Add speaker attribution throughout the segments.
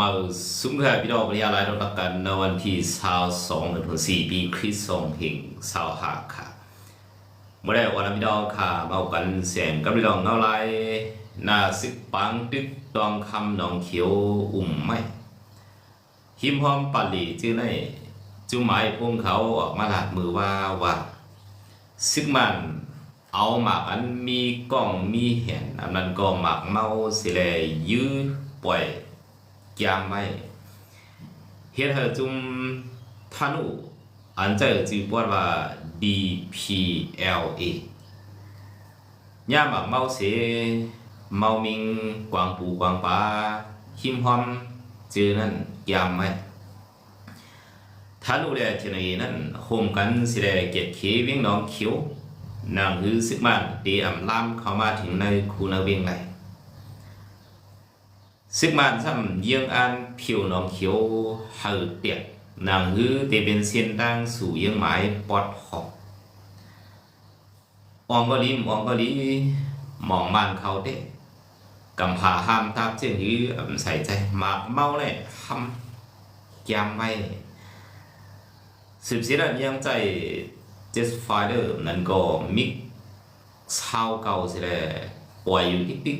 Speaker 1: มาสุมเพื่อพี่น้องปริยาลายเราตักกันในวันที่22เดือนสี่ปีคริสต์ศักราช25ค่ะเมื่อได้วันพี่น้องค่ะมาเอากันเสียงกับพี่น้องเงาลายหน้าซึกปังตึกดองคำหนองเขียวอุ่มไม่หิมพร้อมปัลลีจื้อในจุหมายพวกเขาออกมาหลาดมือว่าว่าซึ่งมันเอาหมากอันมีกล้องมีเห็นอันนั้นก็หมากเมาสิแลยื้อปล่อย ยามไม่เฮ็ดให้จุ่มทานุอันเจอจือปวดว่า DPLA ย่ามากเมาเสเมามิงกวางปูกวางปลาหิมหอมจือนั่นยามไม่ท่านอุเดชนีนั้นโฮมกันสิได้เกียรติขีเวียงน้องเขียวนางฮือซึกมันดีอำลามเข้ามาถึงในคูนาเวียงไหล ซึกมันซ้ำเยี่ยงอันผิวน้องเขียวเหือเตียกนางฮือเตเป็นเส้นดังสู่เยี่ยงหมายปอดหอกอองก็ลิมอองก็ลีมองมันเขาเด้กำพาห้ามตาบเจียงฮืออใส่ใจหมากเมาเลยห้ำแกมไว้สืบเสียดายยังใจเจสไฟเดอร์นั้นก็มิกเศร้าเก่าสิแลปล่อยอยู่ติ๊กติ๊ก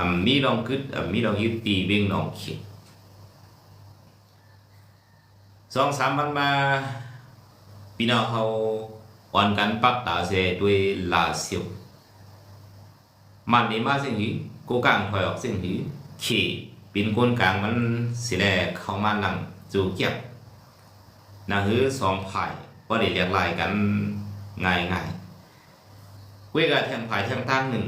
Speaker 1: อ่ำมีลองคึดอ่ำมีลองยึดตีเบียงน้องเขียดสองสามวันมาพี่น้องเขาอ่อนกันปักตาเสด้วยลาเซียวมันนี่มาสิ่งนี้กูกลางถอยออกสิ่งนี้ขี่เป็นคนกลางมันสิแลเข้ามาหนังจูเกียบนะฮือสองผ่ว่าได้เรียกลายกันง่ายง่ายเวกาแทงไผ่แทงตั้งหนึ่ง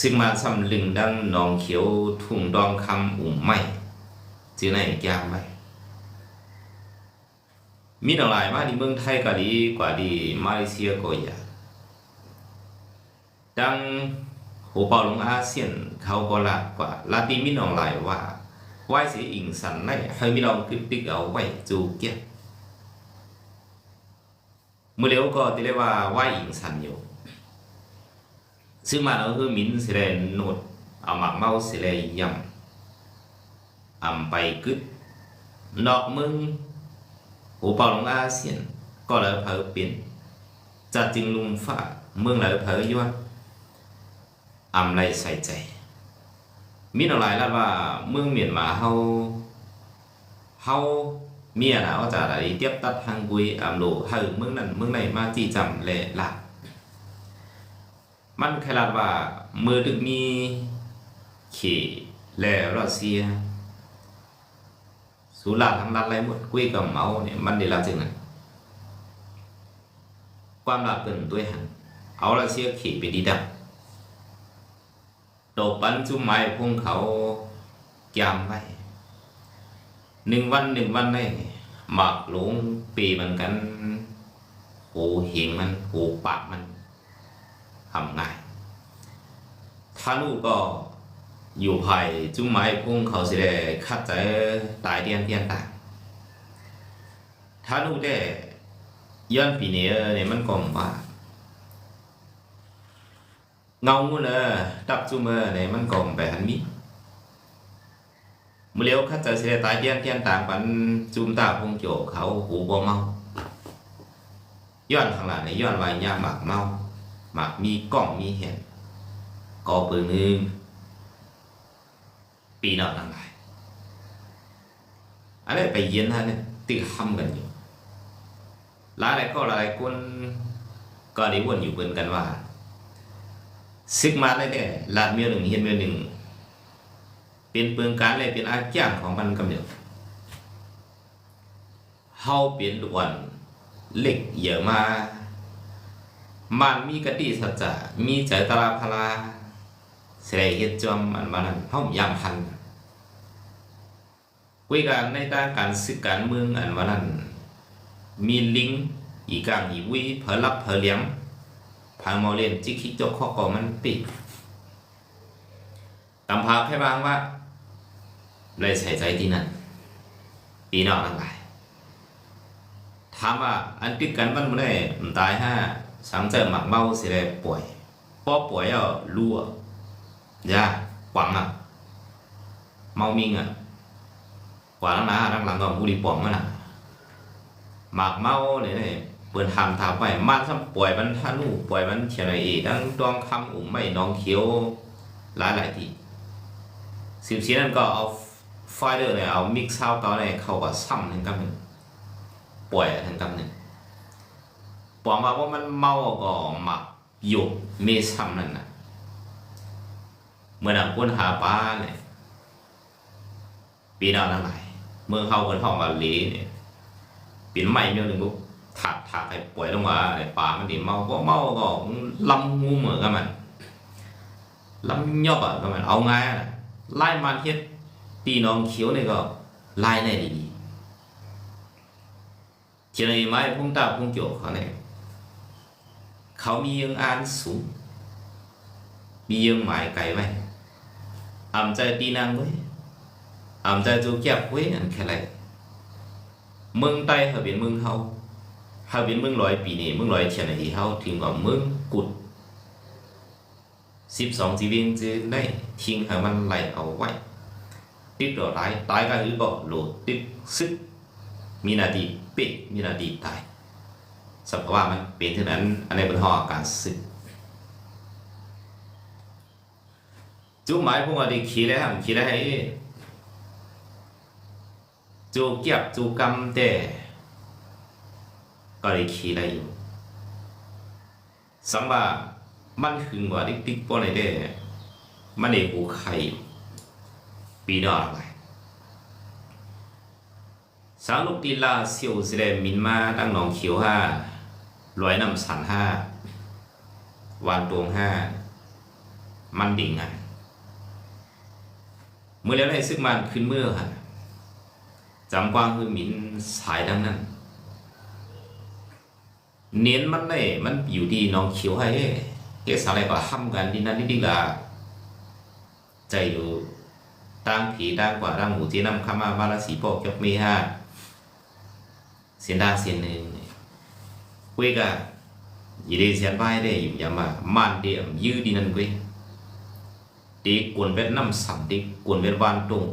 Speaker 1: ซึ่งมาสำลึงดังนองเขียวทุ่งดองคำอุ่มไม่จือในยามไม่มีหลายมาที่เมืองไทยก็ดีกว่าดีมาเลเซียก็อย่าดังหัวเป่าลงอาเซียนเขาก็ลากกว่าลาติมีน้องหลายว่าไหวเสียอิงสันในให้มีลองคลิปติ๊กเอาไว้จูเกียเมื่อเร็วก็ที่เรียกว่าไหวอิงสันอยู่ ซึ่งมันก็คือมินสิเลนนดเอาหมักเมาสิเลยำอำไปกึดนอกมึงหูเป่าลงอาเซียนก็เลยเผอเปลี่ยนจัดจริงลุมฟ้าเมืองเลยเผอยวนอำไรใส่ใจ มีอะไรแล้วว่าเมืองเมียนมาเฮาเฮาเมียนะว่าจะอะไรเทียบตัดทางกุยอำโลเฮอเมืองนั้นเมืองไหนมาจีจำและละ มันแค่ลาดว่ามือดึกมีขี่และรัสเซีย สุราทั้งรัฐไรหมดกุยกับเมาเนี่ยมันเดลาจึงนั้นความลับเกินด้วยหันเอารัสเซียขี่ไปดีดับตกปันจุ่มไม้พงเขายามไว้หนึ่งวันหนึ่งวันได้หมักหลงปีมันกันหูหิงมันหูปากมัน ทำง่ายท่านูก็อยู่ภายจุ้มไม้พุ่งเขาสิได้คัดใจตายเตียนเตียนต่างท่านูได้ย้อนปีเนี้เนี่ยมันก็ว่าเงางูเนอะดับจุ่มเอเนี่ยมันก็แบบหันมีมื่อเลี้ยวข้าจะเสียตายเทียนเทียนต่างปันจุมตาพงโจเขาหูบ่เมาย้อนข้างหลังในย้อนไว้ยาหมักเมา มักมีกล้องมีเห็นก่อปืนหนึ่งปีนอกทั้งหลายอะไรไปเย็นฮะเนี่ยติดห้ำกันอยู่หลายหลายก็หลายคนก็ได้วนอยู่เปินกันว่าซึกมาได้เนี่ยลาดเมียหนึ่งเฮียนเมียหนึ่งเป็นเปลืองการเลยเป็นอาจ้างของมันกำเนิดเฮาเปลี่ยนล้วนเล็กเยอะมา มันมีกติสัจจะมีใจตราพลาเสยเฮ็ดจอมอันมานั้นเฮายามพันคุยกันในด้านการศึกการเมืองอันว่านั้นมีลิงอีกางอีวิเผลรับเผลเลี้ยงพางมอเรียนจิคิจ้าข้อก่อมันปิดตำพาแค่บางว่าเลยใส่ใจที่นั่นปีนอกทั้งหลายถามว่าอันติดกันมันไม่ได้มันตายห้า สังเจอหมักเมาสิได้ป่วยพอป่วยอะรั่วยาหวังอะเมามิงอะกว่าหน้าหลังก็มูดีป่องมันน่ะหมากเมาเนี่ยเปิดทำทำไปมันซ้ำป่วยมันทานูป่วยมันเชียงรายเอทั้งดองคำอุ่มไม่น้องเขียวหลายหลายทีสิบสี่นั้นก็เอาไฟเดอร์เนี่ยเอามิกซ์เท้าเกาเนี่ยเขาก็ซ้ำทั้งกำหนึ่งป่วยทั้งกำหนึ่ง บอกมาว่ามันเมาก็หมักหยกเมซ้ำนั่นนะเมื่อนักคนหาปลาเนี่ยปีนอนทั้งหลายเมื่อเข้ากันห้องมาลีเนี่ยปีนใหม่เมื่อหนึ่งปุ๊บถักถักให้ป่วยลงมาไอ้ป่ามันดิเมาก็เมาก็ลำงูเหมือนกันมันลำยอบอะก็มันเอาไงอะไล่มันเฮ็ดตีน้องเขียวเนี่ยก็ไล่ได้ดีเจริญไม้พุ่งตาพุ่งโจก เขามียังอ่านสูงมียังหมายไก่ไหมอำใจปีนางไว้อำใจจูเก็บไว้อันแค่ไรเมึงไต้เขาเป็นมึงเฮาเขาเป็นมึงร้อยปีนี่มึงร้อยเชียนที่เฮาถึงกับมึงกุดสิบสองจีวิงจะได้ทิ้งให้มันไหลเอาไว้ติดต่อตายตายก็คือบอกโหลดติดซึกมีนาทีเป๊ะมีนาทีตาย สภาวะมันเป็นเท่นั้น อันนี้เป็นห้ออาการซึกจุดหมายพวกเราด้ขี่แล้วขี่แล้วให้จูเก็บจูกำแต่ก็เลยขี่ได้อยู่สังว่ามันหึงกว่าติ๊กติ๊กป้อนไอเด้มันเอกหูไข่ปีดอกอะไรสางลูกตีลาเสียวสิเลมินมาตั้งหนองเขียวห้า ร้อยนำสันห้าวานตวงห้ามันดิ่งอะเมื่อแล้วได้ซึกมันขึ้นเมื่อค่ะจำกว้างคือหมินสายดังนั้น เน้นมันได้มันอยู่ที่น้องเขียวให้เกสอะไรก็ห้ำกันที่นั่นนี่ดีละใจอยู่ตั้งผีตั้งกว่าตั้งหมูจีนำข้ามาบาลสีปอกยกมีห้าเสียนดาเสียนหนึ่ง กุยกะยีเดเสียนไปได้ยู่ยามามันเดียมยื้อดีนั่นกุยตีกวนเวทน้ำสัมตีกวนเวทวานตรง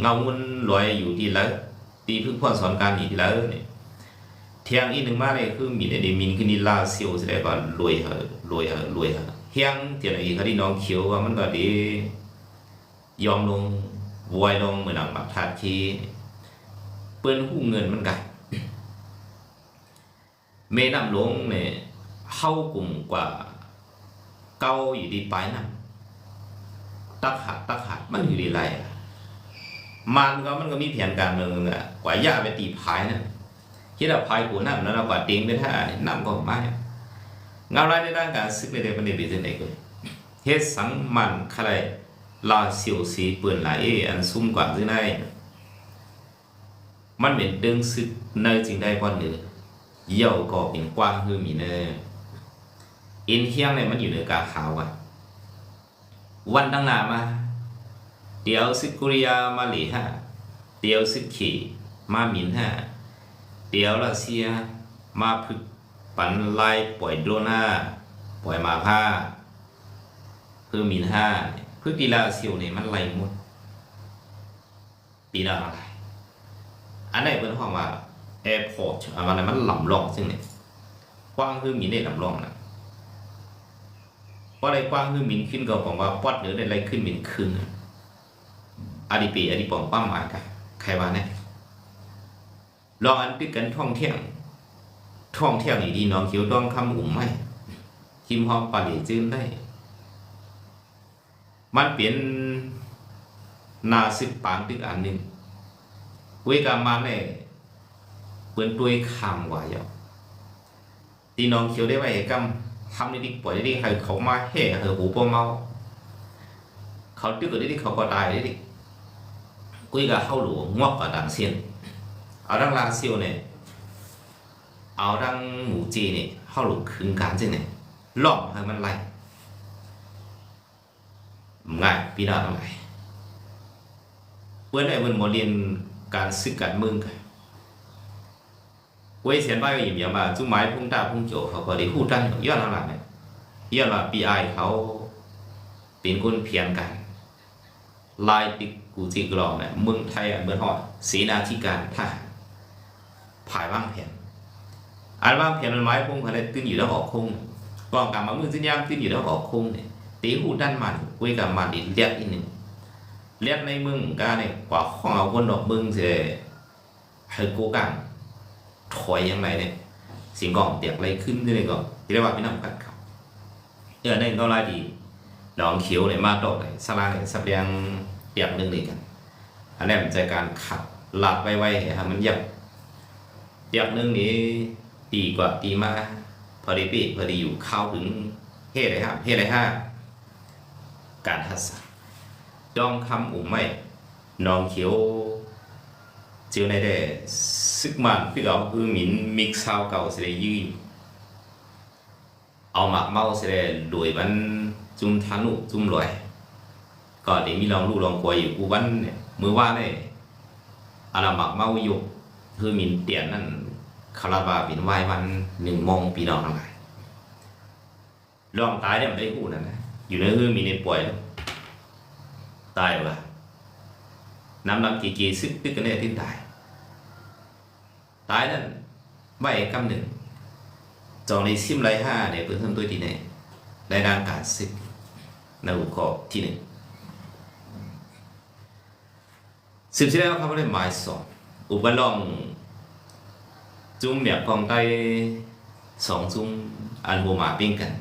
Speaker 1: เงามันลอยอยู่ที่แล้วตีพึ่งพ่อสอนการอยู่ที่แล้วเนี่ยเที่ยงอีหนึ่งมาเลยคือมีในมินคือนิลาเซียวแสดงว่ารวยเหรอรวยเหรอรวยเหรอเฮียงเที่ยนอีเขาที่น้องเขียวว่ามันก็ดียอมลงวอยลงเหมือนหนังบักทาทีเปิ้นหู้เงินมันกัน เมน้ำหลวงเนี่ยเข้ากลุ่มกว่าเก้าอยู่ดีปลายน้ำตักหักตักหักมันอยู่ดีไรมันก็มันก็มีแผนการเมืองอะกว่าย่าไปตีพายนะคิดว่าพายกูนั่นแล้วเรากว่าเตียงไปท่านั่ก็ไม่เงาไรในด้านการซึกในเดือนเป็นเดือนไหนก็เฮ็ดสังมันใครลาเสียวสีเปื่อนไหลอันซุ่มกว่าซึ่ได้มันเป็นเดิงซึกในจริงได้กว่าเหนือ เยี่ยวก็เป็นกว้างคือมีเนออินเฮียงเนี่ยมันอยู่เหนือกาขาวอะ วันตั้งนามา เดี๋ยวซึกุริยามาหลีฮะเดี๋ยวซึกขี่มาหมินฮะเดี๋ยวรัสเซียมาพึกปันไล่ปล่อยโดน่าปล่อยมาผ้าเพื่อมินห้าพื่อกีฬาเซียวเนี่ยมันไล่หมดปีหน้าอะไรอันไหนเป็นห้องว่า แอร์พอร์ตอะไรมันหล่ำรองซึ่งเนี่ยกว้างคือมินได้หล่ำรองนะเพราอะไรกว้างคือมินขึ้นก็บอกว่าปอดเหนือได้ไรขึ้นมินขึ้นอดีปีอดีปองป้าหมายกันใครว่าเนี่ยลองอันติดกันท่องเที่ยวท่องเที่ยวนี่ดีน้องเขียวต้องคำอุ่มไหมคิมฮอมปาดีจื้นได้ มันเปลี่ยนนาสิบปางตึกอันหนึ่งเวกามาเนี่ย เปืนตัวคำว่าเยอะตีน้องเขียวได้ไว้กำทำในดิปล่อยได้ดิให้เขามาเฮ่เหอหูปเมาเขาตึกได้ดิเขาก็ตายได้ดิกุยกับเข้าหลวงงอกกับดังเซียนเอาดังลาเซียวเนี่ยเอาดังหมูจีเนี่ยเข้าหลวงคืนการจึงเนี่ยล่อมให้มันไหล่ง่ายพี่น้องทั้งเพื่อนไอ้เพื่อนหมเรียนการซึกการมืองกัน เว้ยเสียนไปก็ยิ้มอย่างว่าจุ้ไม้พุ่งตาพุ่งโจเขาก็ได้พูดดันย้อนหลังเนี่ยย้อนว่าปีไอเขาเป็นคนเพียงกัน ลายติกกูจีกรองเนี่ยเมืองไทยอะเมืองฮอดเสนาธิการทหารผายวางแผนอันวางแผนมันหมายพุ่งอะไรตื้นอยู่แล้วออกคงกองกำมามือสิ้นยางตื้นอยู่แล้วออกคงเนี่ยตีหูด้านมันคุยกับมันอีกเรียกอีกหนึ่งเรียกในเมืองกาเนี่ยกว่าของเอาคนดอกเมืองเสียให้กูกัง ถอยยังไงเนี่ยสิ่งก่องเตียกอะไรขึ้นที่ไหนก็ที่เรียกว่าพี่น้ำกันครับเออในก็รายดีดองเขียวเนี่ยมาดอกเลยสลาเนี่ยสับเรียงเปียกหนึ่งเลยกันอันนี้มันจะการขัดหลัดไว้ๆให้มันหยับเปียกหนึ่งนี้ดีกว่าดีมาพอดีปีพอดีอยู่เข้าถึงเฮ็ดเลยครับเฮ็ดเลยห้าการทัศน์ดองคำอุ่มไม่นองเขียว เจอในได้ซึกมันพี่เอาคือมินมิกซาวเก่าเสได็จยืนเอาหมักเมาเสได็จรวยมันจุ่มทานุจุ่มรวยก็เดี๋ยวมีลองลูกลองควยอยู่กูวันเนี่ยมือว่าเนี่ยอาราหมักเมาอยู่คือมินเตียนนั่นคาราบาปินไหวมันหนึ่งโมงปีน้องทั้งหลายลองตายเนี่ยมันได้หูนั่นนะอยู่ในคือมีในป่วยตายว่ะน้ำน้ำกี่กี่ซึกตึกกันเนี่ยที่ตายายนั่นไหวกำหนึ่งจองในซิมไรห้าเนี่ยเพื่อนทำตัวดีเนี่ยได้ร่างการซึกในหัวข้อที่หนึ่งสิบที่แล้วเขาไม่ได้หมายสองอุปลองจุ้มแบบกองใต้สองจุ้มอันโบมาปิ้งกัน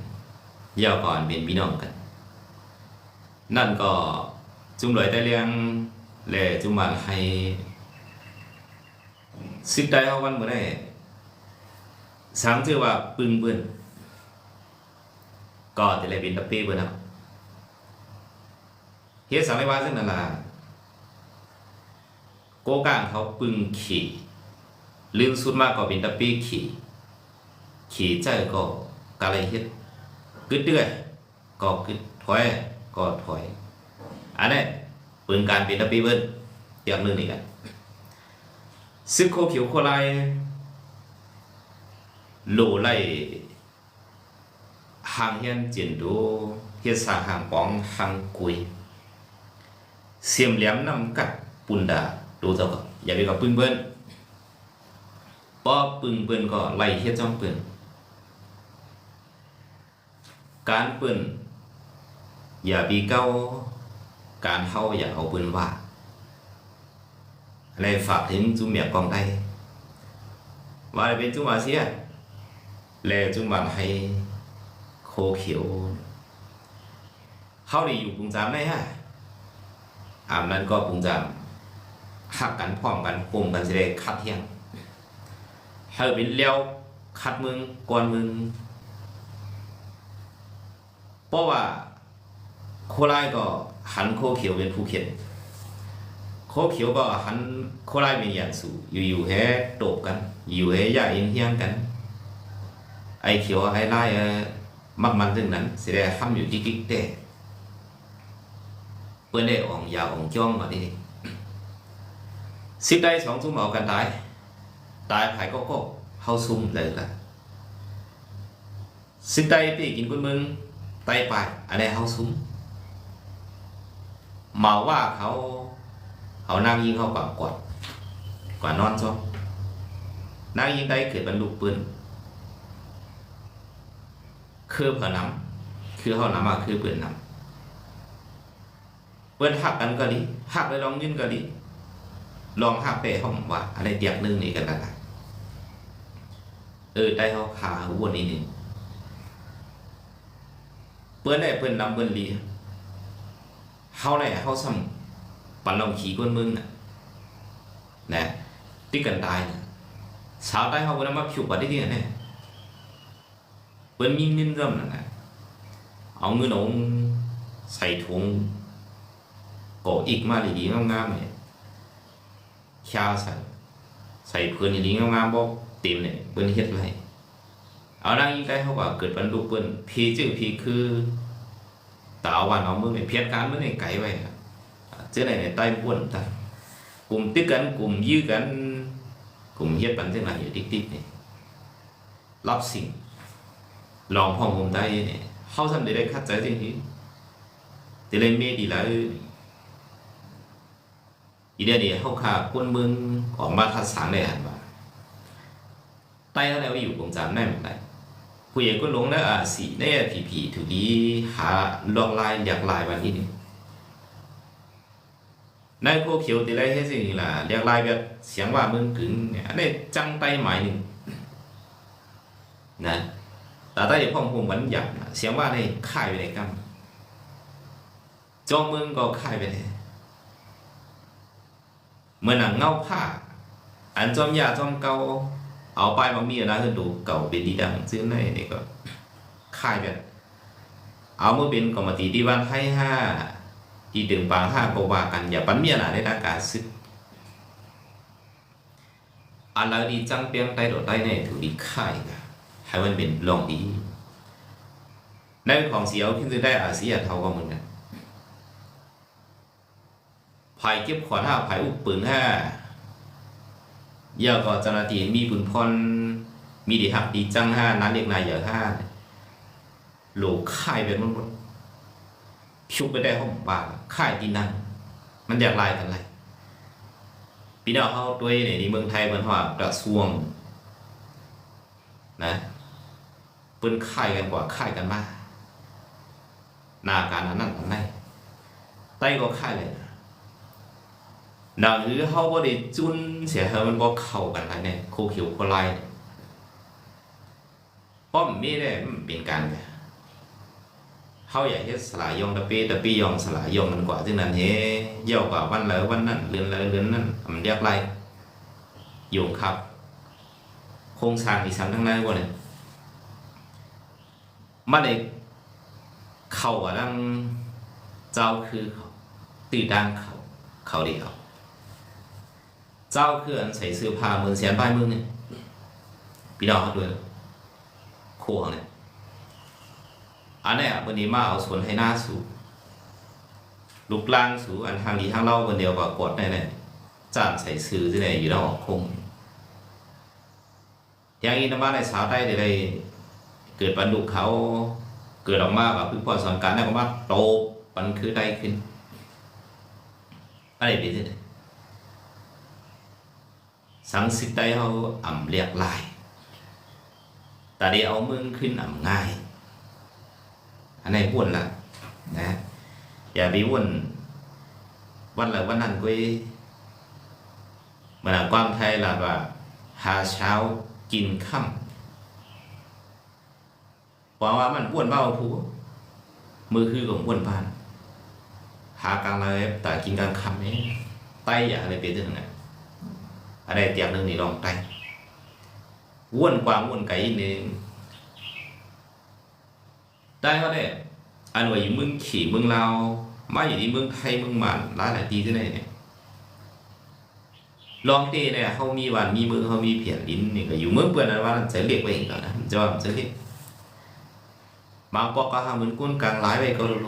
Speaker 1: ย่อก่อนเป็นพี่น้องกัน นั่นก็จุ้มลอยใต้เลี้ยงแลจุ้มมาให้ สิบได้เขาวันเมื่อได้สามชื่อว่าปึงเบิ้นก็จะเลยเป็นตะปีเบิ้นครับเฮ็ดสังไรว่าซึ่งนั่นละโกกางเขาปึงขี่ลืมสุดมากก็เป็นตะปีขี่ขี่ใจก็กะเลยเฮ็ดกึดเดือยก็กึดถอยก็ถอยอันนี้ปึงการเป็นตะปีเบิ้ลอย่างหนึงนี่กัน ซึกโคเขียวโคไลโลไลหางเฮียนเจินดูเฮ็ดสาหางปองหางกุยเสียมแหลมนำกัดปุนดาดูเจ้าก็อย่าไปกับปึ้งเบิ้นพอปึ้งเบิ้นก็ไล่เฮ็ดจ้องเปิ้นการเปิ้นอย่าปีเก้าการเฮาอย่าเอาเปิ้นว่า อะไรฝากถึงจุ่มเมียกองได้ว่าเป็นจุ่มอาเซียแลจุ่มบานให้โคเขียวเฮาได้อยู่กรุงจามได้ฮะอามนั้นก็คงจะหักกันพร้อมกันกลุ่มกันจะได้คัดเที่ยงเฮาเป็นเลี้ยวคัดมึงก่อนมึงเพราะว่าโคไลก็หันโคเขียวเป็นผู้เขียน โคเขียวก็หันโคไลเป็นย่างสูอยู่อยู่ๆแฮ่โตบกัน อยู่แฮ่ย่าอินเฮียงกัน ไอเขียวไอไล่มักมันถึงนั้นเสิได้ห้ำอยู่จิ๊กๆแต่เพื่อนได้ออกยาวออกจ้องมาดิสิบได้สองซุ่มเอากันตาย ตายไผ่ก็ก็เข้าซุ่มเลยกันสิบได้ปีกินกุนมึงไตไปอันนี้เข้าซุ่มมาว่าเขา เขานั่งยิงเข้ากว่ากดกว่านอนจ้องนั่งยิงได้เกิดบรรลุปืนคือเผื่อน้ำคือเขาน้ำมาคือปืนน้ำเปิ้นหักกันก็ดีหักไปลองยืนก็ดีลองหักไปห้องว่า อะไรเตียกนึงนี่กันละกันเออได้เขาขาหัวนี้นี่เปิ้นได้เปิ้นนำเปิ้นลีเฮาได้เฮาซ้ำ ปันลองขี่ก้นมึงนะนะติกันตายนะสาวใต้เฮาบ่ได้มาผิวบัดได้ที่นั่นแน่เปิ้นมีนินรำนั่นน่ะเอาเงินเอาใส่ถุงก็อีกมาดีๆงามๆเนี่ยชาใส่ใส่เพื่อนดีๆงามๆบอกเต็มเนี่ยเปิ้นเฮ็ดไรเอานางยิงได้เขาว่าเกิดบรรลุเปิ้นพีจื้อพีคือตาวันเอามือเนี่ยเพียรการมือเนี่ยไกลไว้ จ้าไหนเนี่ยใต้ป่วนตากลุ่มติดกันกลุ่มยื้อกันกลุ่มเฮ็ดปันเจ้าไหนอยู่ติ๊กๆเนี่ยรับสิ่งลองพ่องผมได้เนี่ยเข้าทำได้ได้คัดใจจริงๆแต่เลยเมดีแล้วอีเดียวนี้เฮาค่าคนเมืองออกมาทัดสางได้หันว่าใต้แล้วอยู่กงจำได้เหมือนกันผู้ใหญ่ก็ลงแล้วอะสีได้ผีผีถูกดีหาลองลายอยากลายวันนี้นี่ นพวกเขียวตีไรเฮ็ดสิ่งนี้ล่ะเรียกลายแบบเสียงว่ามึงกึ่งเนี่ยอันนี้จังไตหมายหนึ่งนะแต่ใต้พ่อผมวันหยับนะเสียงว่าในค่ายไปในกำจองมืองก็ค่ายไปในเมื่อหนังเงาผ้า อันจอมยาจอมเกาเอาไปมามีอะคือดูเก่าเป็นดีดังซึ่งในนี่ก็ค่ายแบบเอาเมื่อเป็นกรรมติที่วันให้ห้า ที่ดึงปางห้าก็ว่ากันอย่าปันเมียหนาในอากาศซึกอันแล้วดีจังเปียงใต้โดดใต้ในถูกดีค่ายกันให้มันเป็นลองดีในของเสียวขึ้นจะได้อาเซียเท่ากันเหมือนกันภายเก็บขวานห้าภายอุปปืนห้า giờ có cho là thì mi bùn phon mi đi học đi chăng ha nán liệt này giờ ha lỗ khai về มันหมดชุบไปได้ห้องป่า ค่ายที่นั่นมันอยากลายกันไรพี่น้องเขาด้วยในเมืองไทยมันว่ากระทรวงนะเปิ้นค่ายกันกว่าค่ายกันมากหนาการอันนั้นอันไหนใต้ก็ค่ายเลยนะหนังหรือเขาบ่ได้จุนเสียเฮมันบ่เข้ากันไรเนี่ยโคเขียวโคไลเนี่ยป้อมมีได้มันเป็นการแบบ เฮาอยากเฮ็ดสลายยองตะปีตะปียองสลายยองมันกว่าจึงนั้นเฮเยี่ยวกว่าวันละวันนั้นเรือนละเรือนนั้นมันเรียกไรโยงครับ โครงสร้างอีสานทั้งนั้นบ่เนี่ยมันได้เขากับดังเจ้าคือเขาตื่นดังเขาเขาเดียวเจ้าคืออันใส่เสื้อผ้าเหมือนเสียนป้ายมึงเนี่ยพี่น้องเขาด้วยโค้งเนี่ย อันนี้ยวันนี้มาเอาสวนให้หน้าสูลูกล่างสูอันทางนี้ทางเล่าวันเดียวก็กดได้เลยจานใส่ซื้อที่ไหนอยู่แล้วออกคงอย่างนี้นะมาในสาวใต้ได้เลยเกิดบรรลุเขาเกิดออกมาแบบพึ่งพอสอนการได้ก็มาโตปันคือได้ขึ้นอะไรเป็นที่ไหนสังสิตได้เขาอ่ำเรียกลายแต่ได้เอามึงขึ้นอ่ำง่าย อันไหนวุ่นละนะอย่าไปวุ่นวันละวันนั้นก็มันความไทยละว่าหาเช้ากินค่ำบอกว่ามันอ้วนเบาผู้มือคือของอ้วนพานหากลางเลยแต่กินกลางค่ำนี้ไตอย่าอะไรเป็นเรื่องนั้น ở đây tiệm nâng thì lòng tay quân qua quân cái nên đây họ đây anh nói mừng chỉ mừng lao mà gì đi mừng thay mừng màn lá lại tí thế này này ลองเต้เนี่ยเขามีวันมีมือเขามีเพียนลิ้นนี่ก็อยู่เมืองเปื่อนนะว่าจะเรียกไปเองก่อนนะจะว่าจะเรียกบางปอกก็หาเหมือนก้นกลางหลายไปก็รู้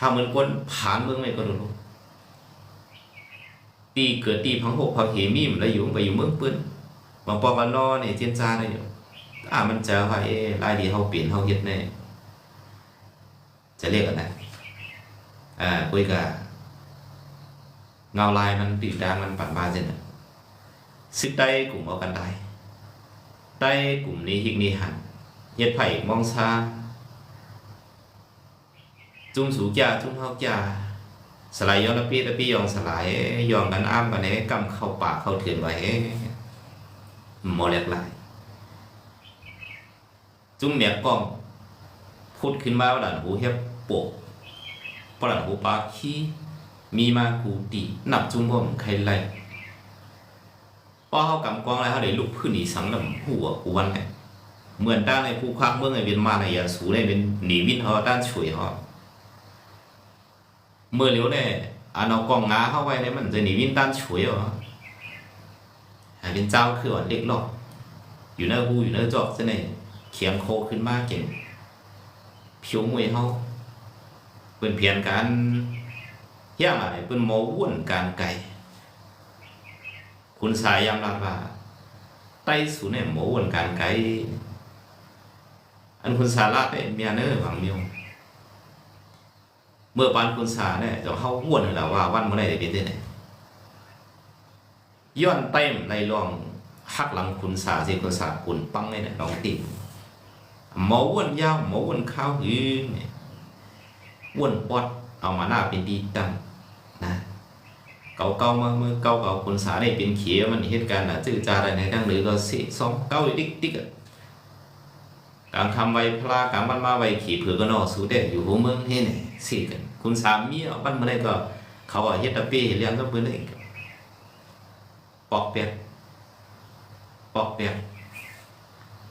Speaker 1: หาเหมือนก้นผ่านเมืองไปก็รู้ตีเกิดตีพังหกพังเหมีมแล้วอยู่ไปอยู่เมืองปืนบางปอกันนอเนี่ยเจียนจาได้อยู่ อ่ามันจะว่าเอ้รายดีเขาเปลี่ยนเขาเฮ็ดแน่จะเรียกกันนะอ่าคุยกับเงาลายมันตีดางมันปั่นบาเจนซึกได้กลุ่มเอากันได้ได้กลุ่มนี้ฮิกนี้หันเฮ็ดไผ่มองซาจุ้มสูจ่าจุ้มเฮาจ่าสลายย้อนละปีละปียองสลายยองกันอ้ามกันเนี้กำเข้าปากเข้าเถื่อนไว้หมอเล็กหลาย จุ้มเนี่ยกล้องพูดขึ้นมาว่าหลานหูเฮ็บโปกปหลานหูปากขี้มีมากูตีนับจุ้มผมใครไล่พอเขากำกองแล้วเขาได้ลุกพื้นหนีสังลำหัวกูวันไหนเหมือนด้านในผู้ควักเมื่อไงเป็นมาในยาสูในเป็นหนีวินเขาด้านช่วยเขาเมื่อเร็วเนี่ยอันเอากองงาเข้าไปเนี่ยมันจะหนีวินด้านช่วยเหรอเป็นเจ้าคือว่าเล็กหรอกอยู่ในหูอยู่ในจอกซะเนี่ย เขียงโคขึ้นมากเก่งผิวมวยเขาเป็นเพียนการเฮี้ยมาเนี่ยเป็นโมวุ่นการไก่คุณสายยำรับว่าไต้สูเนี่ยโมวุ่นการไก่อันคุณสาระเนี่ยเมียเนอร์หวังเมียวเมื่อปานคุณสาเนี่ยจะเฮาวุ่นและว่าวันเมื่อไหร่ได้เป็นได้ไหนย้อนเต็มในรองหักหลังคุณสาสิคุณสาคุณปังเนี่ยลองติด หมออ้วนยาวหมออ้วนข้าวหือเนี่ยอ้วนปอดเอามาหน้าเป็นดีตังนะเก่าเก่ามาเมื่อเก่าเก่าคุณสาได้เป็นเขียมันเหตุการณ์นะจื้อจาได้ในดังหรือก็สิสองเก้าดิ๊กดิกอะการทำไว้พลาการบ้านมาไว้ขี่เผือก็นอสู้ได้อยู่หัวเมืองเฮ้เนี่ยสิกันคุณสามีเอาบ้านมาได้ก็ เขาว่าเฮ็ดตะเป้เลี้ยงก็เปิ้นได้ปอกเปียกปอกเปียก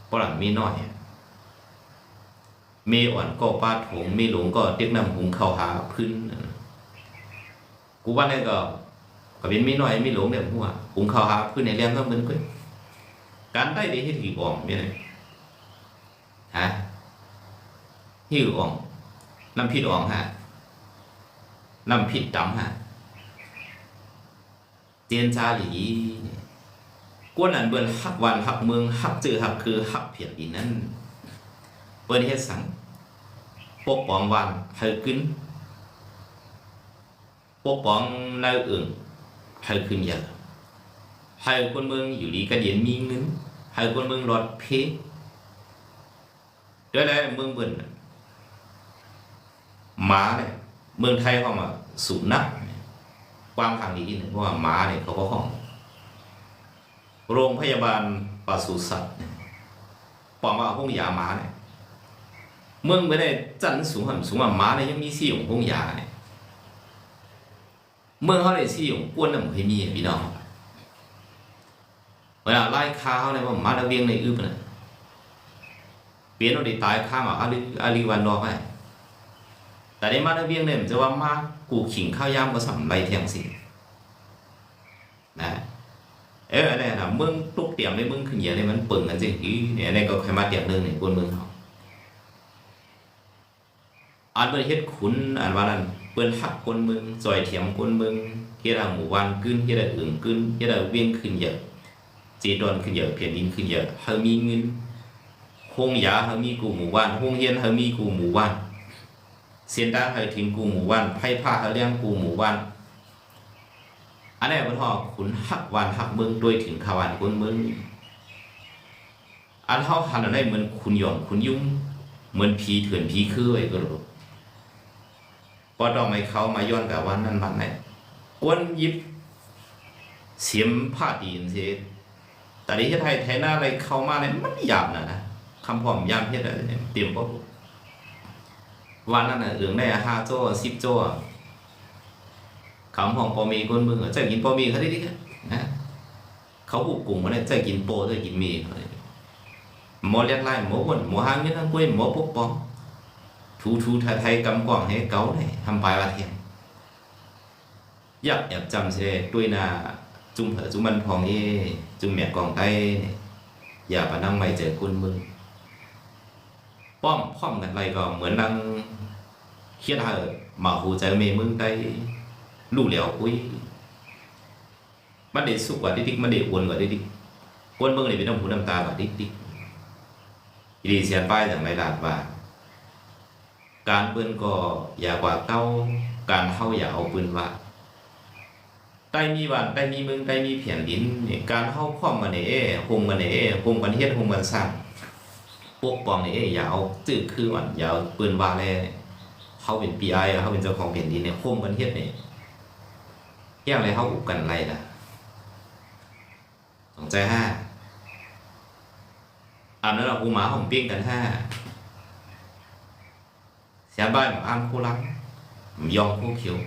Speaker 1: ปลังมีน้อย มีอ่อนก็ปาดถงมีหลงก็เต็กน้ำหุงเข้าหาพื้นกูว่าเนี่ยก็ก็เป็นมีน้อยมีหลงเนี่ยหัวหุงเข้าหาพื้นในเลี้ยงก็เหมือนกันการได้ได้เฮ็ดหีอ่องเนี่ยนะฮะหิวอ่องน้ำพริกอ่องฮะน้ำผิดดำฮะเตียนจาหลีกวนอันเบิ่นฮักวันฮักเมืองฮักจือฮักคือฮักเพียรดินนั้น เปิ้นเฮ็ดสังปกป้องวันให้ขึ้นปกป้องนายอื่นให้ขึ้นเยอะให้คนเมืองอยู่ดีกันเย็นมีเงินให้คนเมืองรอดเพด้วยแล้วเมืองเบิ่นหมาเนี่ยเมืองไทยเขามาสูบนักกว้างทางนี้เนี่ยเพราะว่าหมาเนี่ยเขาก็ห้อง โรงพยาบาลปศุสัตว์ปองว่าห้องยาหมาเนี่ย เมืองไม่ได้จันสูงหันสูงว่ามาเนี่ยยังมีซี่ของห้องยาเนี่ยเมืองเขาเลยซี่ของป้วนน่ะมันเคยมีพี่น้องเวลาไล่ค้าเขาเนี่ยว่ามาระเวียงในอึบน่ะเปลี่ยนเอาไดีตายข้ามอะอาลีอาลีวันรอไปแต่ในมาตรเวียงเนี่ยมันจะว่ามากูขิงข้าวยามก็สำไรเทียงสินะเอออะไรนะเมึงตุกเตียมในเมึงขึ้นเยอะเลยมันปึงกันสิอีเนี่ยอันนี้ก็ใครมาเตียมเรื่องในกวนเมึงเขา อันเป็นเฮ็ดขุนอันว่านั้นเปิ้นหักคนมึงจอยเถียมคนมึงเฮ็ดเอาหมู่บ้านกึ้นเฮ็ดเอาอื่นกึ้นเฮ็ดเอาเวียงขึ้นเยอะจีดอนขึ้นเยอะเพียนดินขึ้นเยอะเฮามีเงินห้องยาเฮามีกูหมู่บ้านห้องเฮียนเฮามีกูหมู่บ้านเสียนด้านเฮยทิ้งกูหมู่บ้านไพ่ผ้าเฮาเลี้ยงกูหมู่บ้านอันนี้เป็นห่อขุนหักวานหักเมืองโดยถึงขาวานคนเมืองอันเฮาหันอะไรเหมือนขุนหยองขุนยุ่งเหมือนผีเถื่อนผีคือไว้ก็รู้ พอดอกไม้เขามาย้อนกับวันนั้นวันไหนกวนยิบเสียมผ้าดีนสิแต่ที่ไทยไทยหน้าอะไรเข้ามาเนี่ยมันหยาบนะนะคำพร้อมยามเฮ็ดอะไรเตรียมบ่วันนั้นน่ะเอืองได้ห้าโจ้สิบโจ้คำของปอมีคนมืองอะจะกินปอมีเขาได้ดินะเขาบุกกลุ่มมาเนี่ยจะกินโปจะกินมีเขาเนี่ยหมอเรียกไล่หมออ้วนหมอหางเงี้ยทั้งกล้วยหมอปกป้อง ทูทูไทยไทยกำกว่างให้เกาเนี่ยทำปลายว่าเทียมอยากแอบจำเสียด้วยนาจุ่มเผอจุ่มมันพองเอจุ่มแม่กองใต้อย่าไปนั่งไม่เจอคุณมึงป้อมพ้อมกันไปก็เหมือนนังเคียดหาหมาหูใจเมมึงได้ลู่เหลียวคุยมันได้สุกกว่าดิดิกมันได้อ้วนกว่าดิดิกอ้วนเบิ่งเลยเป็นน้ำหูน้ำตากว่าดิดิกดีเสียป้ายอย่างไรลาดว่า การปืนก็อย่ากว่าเก้าการเข้าอย่าเอาปืนว่าใต้มีวันใต้มีเมึงใต้มีเพียนดินเนี่ยการเข้าคว่ำมันเนี่ยหงมันเนี่ยหงมันเฮ็ดหงมันสร้างปกป้องนี่อย่าเอาจื้อคือมันอย่าเอาปืนว่าแลเนี่ยเขาเป็นปีไอเขาเป็นเจ้าของแผ่นดินเนี่ยโคมกันเทียบเนี่ยแย่งอะไรเขาอุบกันอะไรล่ะสองใจห้าอ่านแล้วเรากูหมาผมปิ้งกันห้า เสียบ้านของอ้ามคู่รักยองคู่เขียว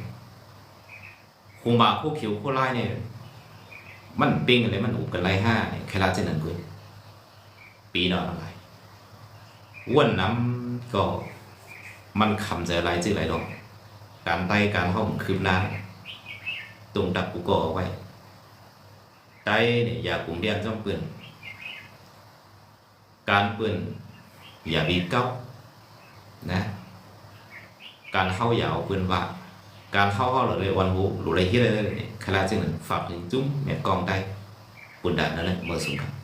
Speaker 1: คูหมาคู่เขียวคู่ไล่เนี่ยมันปิ้งอะไรมันอุบกันไรห้าเนี่ยแค่ละเจนันกุยปีนอนอะไรอ้วนน้ำก็มันคำจะไรจื้อไรดอกการไต่การห้องคืบหน้าตรงดักกูก็เอาไว้ไต่เนี่ยอย่ากลุ่มเรียนจ้องปืนการปืนอย่าบีบเก้านะ การเข้ายาเอาปืนว่าการเข้าเข้าหรือเลยวันหูหรืออะไรที่อะไรเนี่ยคลาจึงหนึ่งฝากถึงจุ้มแม่กองได้ปุ่นด่านนั่นแหละเมื่อสุงครับ